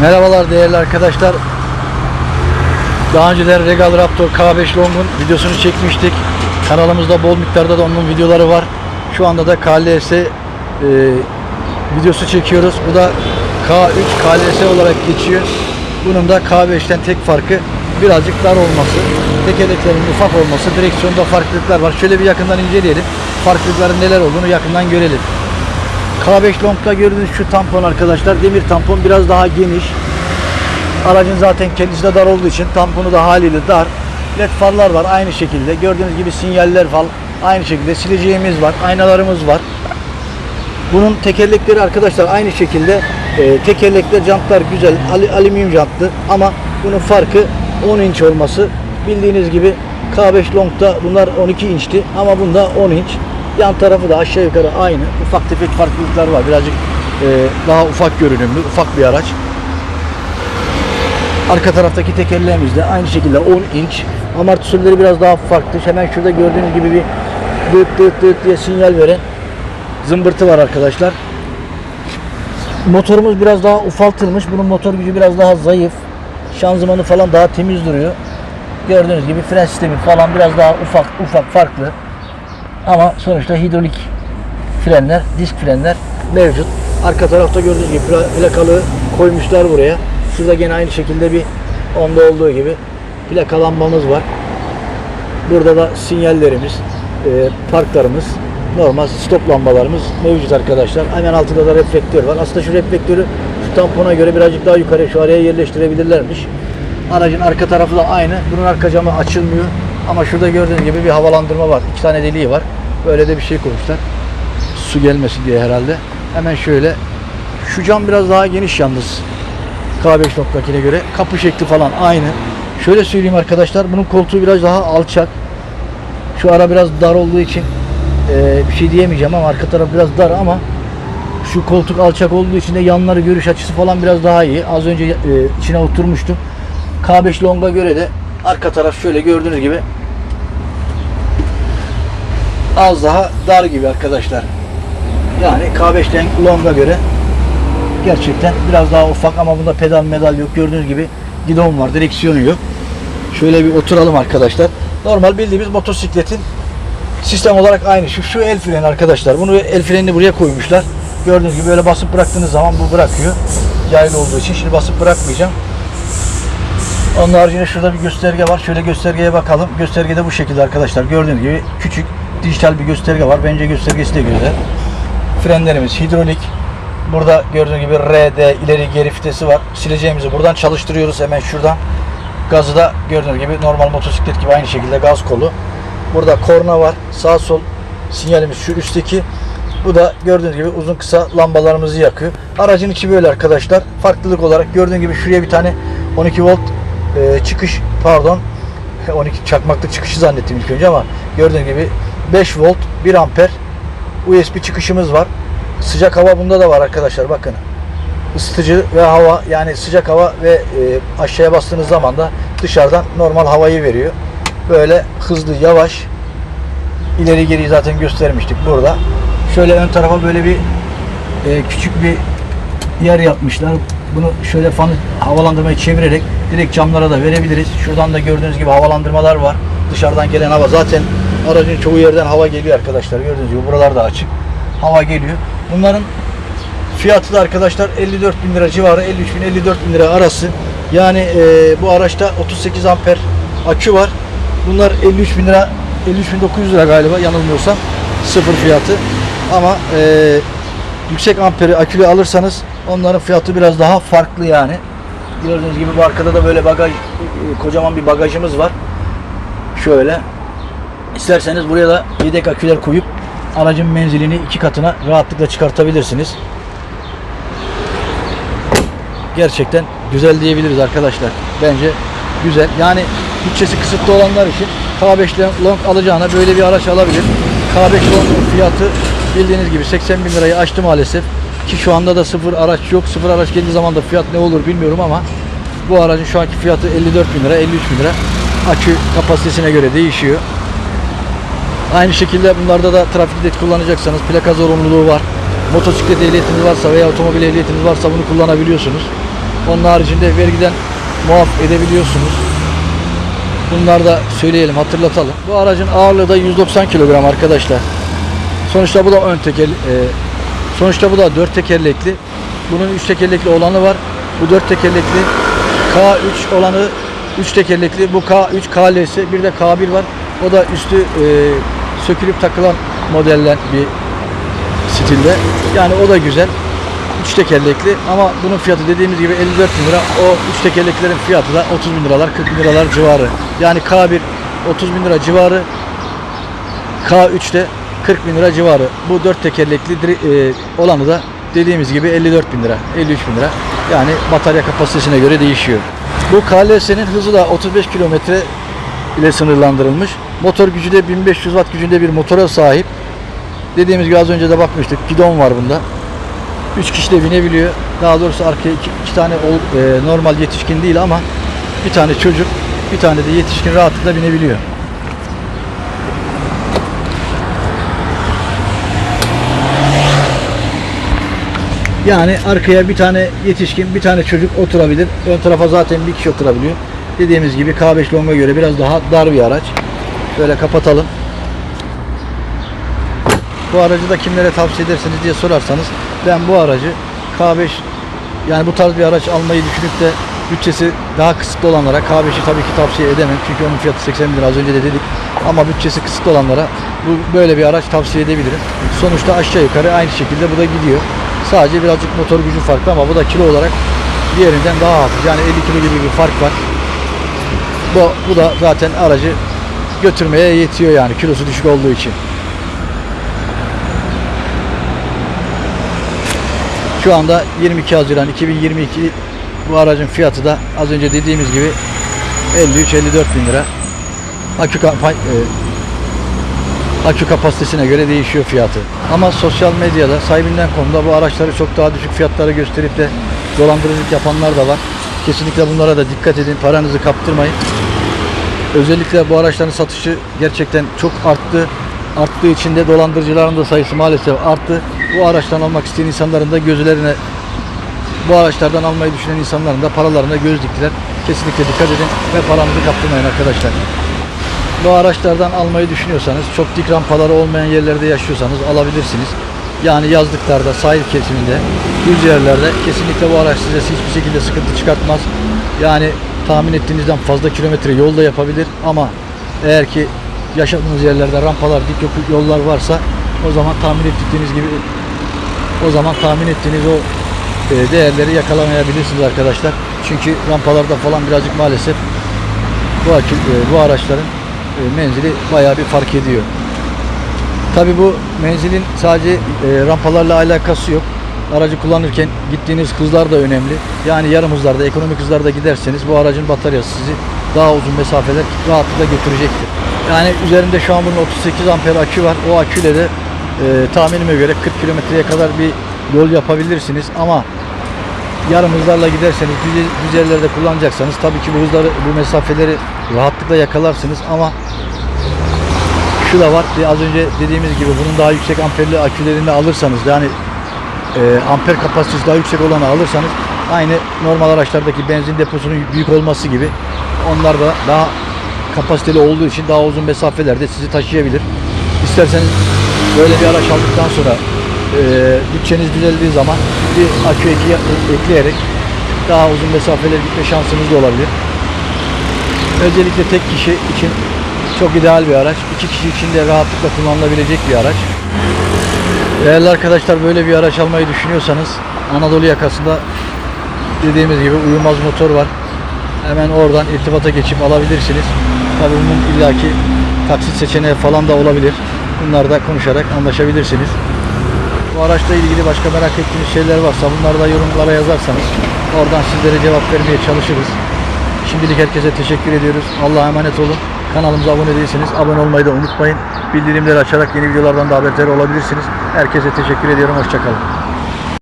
Merhabalar değerli arkadaşlar. Daha önceler Regal Raptor K5 Long'un videosunu çekmiştik. Kanalımızda bol miktarda da onun videoları var. Şu anda da KLS e, videosu çekiyoruz. Bu da K3 KLS olarak geçiyor. Bunun da K5'ten tek farkı birazcık dar olması, tekerleklerin ufak olması, direksiyonda farklılıklar var. Şöyle bir yakından inceleyelim. Farklılıkların neler olduğunu yakından görelim. K5 Long'da gördüğünüz şu tampon arkadaşlar demir tampon biraz daha geniş. Aracın zaten kendisi de dar olduğu için tamponu da haliyle dar. LED farlar var aynı şekilde. Gördüğünüz gibi sinyaller falan aynı şekilde. Sileceğimiz var, aynalarımız var. Bunun tekerlekleri arkadaşlar aynı şekilde e, tekerlekler jantlar güzel ali- alüminyum jantlı ama bunun farkı 10 inç olması. Bildiğiniz gibi K5 Long'da bunlar 12 inçti ama bunda 10 inç. Yan tarafı da aşağı yukarı aynı. Ufak tefek farklılıklar var. Birazcık e, daha ufak görünümlü, ufak bir araç. Arka taraftaki tekerleğimiz de aynı şekilde 10 inç. Amortisörleri biraz daha farklı. Hemen şurada gördüğünüz gibi bir dıt dıt dıt diye sinyal veren zımbırtı var arkadaşlar. Motorumuz biraz daha ufaltılmış. Bunun motor gücü biraz daha zayıf. Şanzımanı falan daha temiz duruyor. Gördüğünüz gibi fren sistemi falan biraz daha ufak ufak farklı. Ama sonuçta hidrolik frenler, disk frenler mevcut. Arka tarafta gördüğünüz gibi pla- plakalı koymuşlar buraya. Şurada gene aynı şekilde bir onda olduğu gibi plakalanmamız var. Burada da sinyallerimiz, e, parklarımız, normal stop lambalarımız mevcut arkadaşlar. Hemen altında da reflektör var. Aslında şu reflektörü şu tampona göre birazcık daha yukarı şu araya yerleştirebilirlermiş. Aracın arka tarafı da aynı. Bunun arka camı açılmıyor. Ama şurada gördüğünüz gibi bir havalandırma var. İki tane deliği var. Böyle de bir şey koymuşlar. Su gelmesin diye herhalde. Hemen şöyle. Şu cam biraz daha geniş yalnız. K5 noktakine göre. Kapı şekli falan aynı. Şöyle söyleyeyim arkadaşlar. Bunun koltuğu biraz daha alçak. Şu ara biraz dar olduğu için e, bir şey diyemeyeceğim ama arka taraf biraz dar ama şu koltuk alçak olduğu için de yanları görüş açısı falan biraz daha iyi. Az önce e, içine oturmuştum. K5 Long'a göre de arka taraf şöyle gördüğünüz gibi az daha dar gibi arkadaşlar. Yani K5 Long'a göre gerçekten biraz daha ufak ama bunda pedal medal yok. Gördüğünüz gibi gidon var, direksiyonu yok. Şöyle bir oturalım arkadaşlar. Normal bildiğimiz motosikletin sistem olarak aynı. Şu, şu el freni arkadaşlar. Bunu el frenini buraya koymuşlar. Gördüğünüz gibi böyle basıp bıraktığınız zaman bu bırakıyor. Yaylı olduğu için şimdi basıp bırakmayacağım. Onun haricinde şurada bir gösterge var. Şöyle göstergeye bakalım. Göstergede bu şekilde arkadaşlar. Gördüğünüz gibi küçük dijital bir gösterge var. Bence göstergesi de güzel. Frenlerimiz hidrolik. Burada gördüğünüz gibi RD ileri geri vitesi var. Sileceğimizi buradan çalıştırıyoruz hemen şuradan. Gazı da gördüğünüz gibi normal motosiklet gibi aynı şekilde gaz kolu. Burada korna var. Sağ sol sinyalimiz şu üstteki. Bu da gördüğünüz gibi uzun kısa lambalarımızı yakıyor. Aracın içi böyle arkadaşlar. Farklılık olarak gördüğünüz gibi şuraya bir tane 12 volt e, çıkış pardon 12 çakmaklık çıkışı zannettim ilk önce ama gördüğünüz gibi 5 volt 1 amper USB çıkışımız var. Sıcak hava bunda da var arkadaşlar bakın. Isıtıcı ve hava yani sıcak hava ve e, aşağıya bastığınız zaman da dışarıdan normal havayı veriyor. Böyle hızlı yavaş ileri geri zaten göstermiştik burada. Şöyle ön tarafa böyle bir e, küçük bir yer yapmışlar. Bunu şöyle fanı havalandırmayı çevirerek direkt camlara da verebiliriz. Şuradan da gördüğünüz gibi havalandırmalar var. Dışarıdan gelen hava zaten aracın çoğu yerden hava geliyor arkadaşlar. Gördüğünüz gibi buralar da açık. Hava geliyor. Bunların fiyatı da arkadaşlar 54 bin lira civarı 53 bin 54 bin lira arası. Yani e, bu araçta 38 amper akü var. Bunlar 53 bin lira 53 bin 900 lira galiba yanılmıyorsam sıfır fiyatı. Ama e, yüksek amperi akülü alırsanız onların fiyatı biraz daha farklı yani. Gördüğünüz gibi bu arkada da böyle bagaj e, kocaman bir bagajımız var. Şöyle. İsterseniz buraya da yedek aküler koyup aracın menzilini iki katına rahatlıkla çıkartabilirsiniz. Gerçekten güzel diyebiliriz arkadaşlar. Bence güzel. Yani bütçesi kısıtlı olanlar için K5 Long alacağına böyle bir araç alabilir. K5 Long'un fiyatı bildiğiniz gibi 80 bin lirayı aştı maalesef. Ki şu anda da sıfır araç yok. Sıfır araç geldiği zaman da fiyat ne olur bilmiyorum ama bu aracın şu anki fiyatı 54 bin lira, 53 bin lira. Akü kapasitesine göre değişiyor. Aynı şekilde bunlarda da trafikte kullanacaksanız plaka zorunluluğu var. Motosiklet ehliyetiniz varsa veya otomobil ehliyetiniz varsa bunu kullanabiliyorsunuz. Onun haricinde vergiden muaf edebiliyorsunuz. Bunları da söyleyelim, hatırlatalım. Bu aracın ağırlığı da 190 kilogram arkadaşlar. Sonuçta bu da ön teker, e, sonuçta bu da dört tekerlekli. Bunun üç tekerlekli olanı var. Bu dört tekerlekli K3 olanı 3 tekerlekli. Bu K3 KLS bir de K1 var. O da üstü e, sökülüp takılan modellen bir stilde. Yani o da güzel. 3 tekerlekli ama bunun fiyatı dediğimiz gibi 54 bin lira. O 3 tekerleklerin fiyatı da 30 bin liralar 40 bin liralar civarı. Yani K1 30 bin lira civarı. K3'te 40 bin lira civarı. Bu 4 tekerlekli e, olanı da dediğimiz gibi 54 bin lira, 53 bin lira. Yani batarya kapasitesine göre değişiyor. Bu KLS'nin hızı da 35 kilometre ile sınırlandırılmış. Motor gücü de 1500 watt gücünde bir motora sahip. Dediğimiz gibi az önce de bakmıştık. Gidon var bunda. 3 kişi de binebiliyor. Daha doğrusu arkaya 2 tane ol- e, normal yetişkin değil ama bir tane çocuk, bir tane de yetişkin rahatlıkla binebiliyor. Yani arkaya bir tane yetişkin, bir tane çocuk oturabilir. Ön tarafa zaten bir kişi oturabiliyor. Dediğimiz gibi K5 Long'a göre biraz daha dar bir araç. Şöyle kapatalım. Bu aracı da kimlere tavsiye edersiniz diye sorarsanız ben bu aracı K5 yani bu tarz bir araç almayı düşünüp de bütçesi daha kısıtlı olanlara K5'i tabii ki tavsiye edemem. Çünkü onun fiyatı 80 bin az önce de dedik. Ama bütçesi kısıtlı olanlara bu böyle bir araç tavsiye edebilirim. Sonuçta aşağı yukarı aynı şekilde bu da gidiyor. Sadece birazcık motor gücü farklı ama bu da kilo olarak diğerinden daha hafif. Yani 50 kilo gibi bir fark var. Bu, bu da zaten aracı götürmeye yetiyor yani kilosu düşük olduğu için. Şu anda 22 Haziran 2022 bu aracın fiyatı da az önce dediğimiz gibi 53-54 bin lira. Akü, kapa- e, akü kapasitesine göre değişiyor fiyatı. Ama sosyal medyada sahibinden konuda bu araçları çok daha düşük fiyatlara gösterip de dolandırıcılık yapanlar da var. Kesinlikle bunlara da dikkat edin. Paranızı kaptırmayın. Özellikle bu araçların satışı gerçekten çok arttı. Arttığı için de dolandırıcıların da sayısı maalesef arttı. Bu araçtan almak isteyen insanların da gözlerine bu araçlardan almayı düşünen insanların da paralarına göz diktiler. Kesinlikle dikkat edin ve paranızı kaptırmayın arkadaşlar. Bu araçlardan almayı düşünüyorsanız çok dik rampaları olmayan yerlerde yaşıyorsanız alabilirsiniz. Yani yazlıklarda, sahil kesiminde, düz yerlerde kesinlikle bu araç size hiçbir şekilde sıkıntı çıkartmaz. Yani tahmin ettiğinizden fazla kilometre yolda yapabilir ama eğer ki yaşadığınız yerlerde rampalar, dik yok- yollar varsa o zaman tahmin ettiğiniz gibi o zaman tahmin ettiğiniz o e, değerleri yakalamayabilirsiniz arkadaşlar. Çünkü rampalarda falan birazcık maalesef bu, e, bu araçların e, menzili bayağı bir fark ediyor. Tabi bu menzilin sadece rampalarla alakası yok. Aracı kullanırken gittiğiniz hızlar da önemli. Yani yarım hızlarda, ekonomik hızlarda giderseniz bu aracın bataryası sizi daha uzun mesafeler rahatlıkla götürecektir. Yani üzerinde şu an bunun 38 amper akü var. O aküyle de e, tahminime göre 40 kilometreye kadar bir yol yapabilirsiniz. Ama yarım hızlarla giderseniz düz, yerlerde kullanacaksanız tabii ki bu hızları, bu mesafeleri rahatlıkla yakalarsınız ama şu da var. Az önce dediğimiz gibi bunun daha yüksek amperli akülerini alırsanız yani e, amper kapasitesi daha yüksek olanı alırsanız aynı normal araçlardaki benzin deposunun büyük olması gibi onlar da daha kapasiteli olduğu için daha uzun mesafelerde sizi taşıyabilir. İsterseniz böyle bir araç aldıktan sonra e, bütçeniz düzeldiği zaman bir akü eki, ekleyerek daha uzun mesafeler gitme şansınız da olabilir. Özellikle tek kişi için çok ideal bir araç. İki kişi için de rahatlıkla kullanılabilecek bir araç. Değerli arkadaşlar böyle bir araç almayı düşünüyorsanız Anadolu yakasında dediğimiz gibi uyumaz motor var. Hemen oradan irtibata geçip alabilirsiniz. Tabii bunun illaki taksit seçeneği falan da olabilir. Bunlar da konuşarak anlaşabilirsiniz. Bu araçla ilgili başka merak ettiğiniz şeyler varsa bunları da yorumlara yazarsanız oradan sizlere cevap vermeye çalışırız. Şimdilik herkese teşekkür ediyoruz. Allah'a emanet olun. Kanalımıza abone değilseniz abone olmayı da unutmayın. Bildirimleri açarak yeni videolardan da haberdar olabilirsiniz. Herkese teşekkür ediyorum. Hoşçakalın.